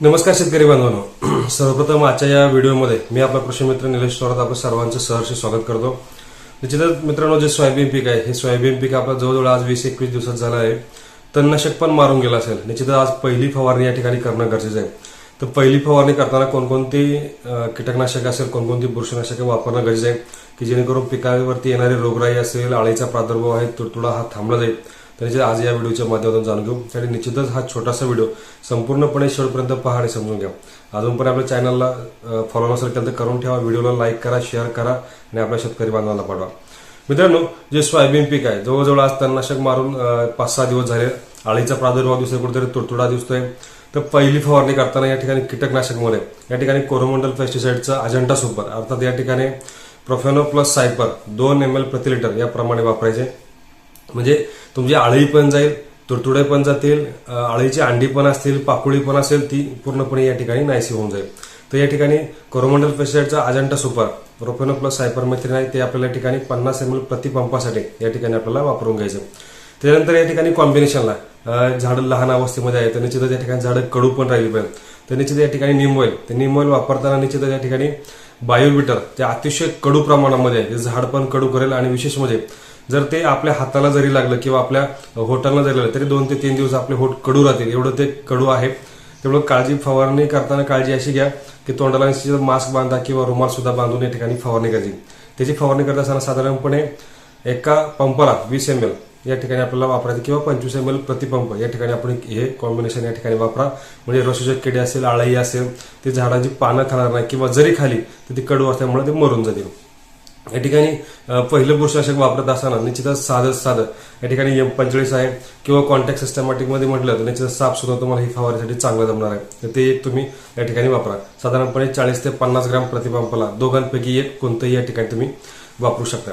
नमस्कार शेतकरी बांधवांनो. सर्वप्रथम आजच्या या व्हिडिओमध्ये मी आपला कृषी मित्र निलेश थोरात आपलं सर्वांचं सहर्ष स्वागत करतो. निश्चितच मित्रांनो जे सोयाबीन पीक आहे हे सोयाबीन पीक आपलं जवळजवळ आज वीस एकवीस दिवसात झालं आहे. तणनाशक पण मारून गेलं असेल. निश्चितच आज पहिली फवारणी या ठिकाणी करणं गरजेचं आहे. तर पहिली फवारणी करताना कोणकोणती कीटकनाशक असेल कोणकोणती बुरशीनाशके वापरणं गरजेचं आहे की जेणेकरून पिकावरती येणारी रोगराई असेल आळीचा प्रादुर्भाव आहे तुडतुडा हा थांबला जाईल. त्याचे आज या व्हिडिओच्या माध्यमातून जाणून घेऊ. त्यासाठी निश्चितच हा छोटासा व्हिडिओ संपूर्णपणे शेवटपर्यंत पहा आणि समजून घ्या. अजून पण आपल्या चॅनलला फॉलो नसेल केलं तर करून ठेवा. व्हिडिओला लाईक करा शेअर करा आणि आपल्या शेतकरी बांधवांना पाठवा. मित्रांनो जे सोयाबीन पीक आहे जवळजवळ आज तणनाशक मारून पाच सहा दिवस झाले. आळीचा प्रादुर्भाव दिसतोय कुठेतरी तुडतुडा दिसतोय. तर पहिली फवारणी करताना या ठिकाणी कीटकनाशकमध्ये या ठिकाणी कोरोमंडल पेस्टिसाइडचा अजंटा सुपर अर्थात या ठिकाणी प्रोफेनो प्लस सायपर दोन एम एल प्रति लिटर याप्रमाणे वापरायचे. म्हणजे तुमची आळी पण जाईल तुडतुडे पण जातील आळीची अंडी पण असतील पाकोळी पण असेल ती पूर्णपणे या ठिकाणी नाहीशी होऊन जाईल. तर या ठिकाणी कोरोमंडल पेशंटचा अजंटा सुपर रोपेनो प्लस सायपरमेथ्रिन आहे ते आपल्याला या ठिकाणी पन्नास एम एल प्रतिपंपासाठी या ठिकाणी आपल्याला वापरून घ्यायचं. त्यानंतर या ठिकाणी कॉम्बिनेशनला झाडं लहान अवस्थेमध्ये आहे तर निश्चितच या ठिकाणी झाडं कडू पण राहिली पाहिजे तर निश्चित या ठिकाणी निम ऑइल तर निम ऑइल वापरताना निश्चितच या ठिकाणी बायोबिटर ते अतिशय कडू प्रमाणामध्ये आहे. झाड पण कडू करेल आणि विशेष म्हणजे जर ते आपल्या हाताला जरी लागलं किंवा आपल्या होटांना जरी लागलं तरी दोन ते तीन दिवस आपले होट कडू राहतील. एवढं ते कडू आहे. तेवढं काळजी फवारणी करताना काळजी अशी घ्या की तोंडाला मास्क बांधा किंवा रुमाल सुद्धा बांधून या ठिकाणी फवारणी करायची. त्याची फवारणी करत असताना साधारणपणे एका पंपाला वीस एम एल या ठिकाणी आपल्याला वापरायचं किंवा पंचवीस एम एल प्रतिपंप या ठिकाणी आपण हे कॉम्बिनेशन या ठिकाणी वापरा. म्हणजे रसोजक किडे असेल आळाई असेल ते झाडाची पानं खाणार नाही किंवा जरी खाली तर ती कडू असल्यामुळे ते मरून जातील. या ठिकाणी पहिलं पुरुषनाशक वापरत असताना निश्चितच साधं साधं. या ठिकाणी एम पंचेचाळीस आहे. किंवा कॉन्टॅक्ट सिस्टमॅटिकमध्ये म्हटलं तर निश्चितच साप सुद्धा तुम्हाला ही फवारीसाठी चांगलं जमणार आहे. तर ते एक तुम्ही या ठिकाणी वापरा. साधारणपणे चाळीस ते पन्नास ग्राम प्रतिपंपाला दोघांपैकी एक कोणतंही या ठिकाणी तुम्ही वापरू शकता.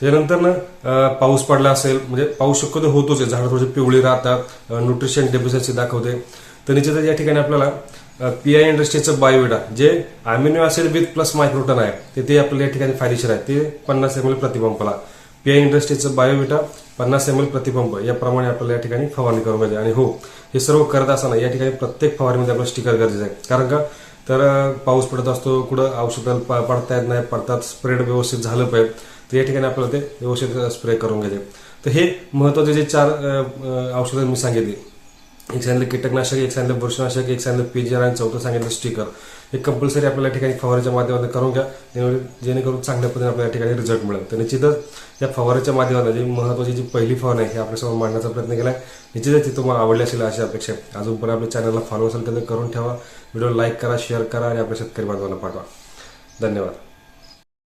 त्याच्यानंतर ना पाऊस पडला असेल म्हणजे पाऊस शक्यतो होतोच आहे. झाडं थोडी पिवळी राहतात. न्यूट्रिशन डेफिशियन्सी दाखवते. तर निश्चितच या ठिकाणी आपल्याला पी आय इंडस्ट्रीचं बायोविडा जे अमिनो ऍसिड विथ प्लस मायक्रोटन आहे ते ते आपल्या या ठिकाणी फायदेशीर आहे. ते पन्नास एम एल प्रतिपंपाला पी आय इंडस्ट्रीचं बायोविटा पन्नास एम एल प्रतिपंप याप्रमाणे आपल्याला या ठिकाणी फवारणी करून पाहिजे आणि हो हे सर्व करत असताना या ठिकाणी प्रत्येक फवारणीमध्ये आपलं स्टिकर गरजेचं आहे. कारण का? तर पाऊस पडत असतो कुठं औषधाला पडता येत नाही पडतात स्प्रेड व्यवस्थित झालं पाहिजे तर या ठिकाणी आपल्याला ते व्यवस्थित स्प्रे करून घ्यायचे. तर हे महत्त्वाचे जे चार औषधं मी सांगितली. एक सांगितलं कीटकनाशक एक सांगितलं बुरशनाशक एक सांगितलं पीजीआर आणि चौथं सांगितलं स्टिकर हे कंपल्सरी आपल्याला या ठिकाणी फवाराच्या माध्यमातून करून घ्या. जेणेकरून- चांगल्या पद्धतीने आपल्याला या ठिकाणी रिझल्ट मिळेल. तर निश्चितच या फवाराच्या माध्यमातून जी महत्वाची जी पहिली फवार आहे हे आपल्यासमोर मांडण्याचा प्रयत्न केला आहे निश्चितच ती तुम्हाला आवडली असेल अशी अपेक्षा आहे. आपल्या चॅनलला फॉलो असेल तर करून ठेवा. व्हिडिओ लाईक करा शेअर करा आणि आपल्या शेतकरी बांधवांना पाठवा. धन्यवाद.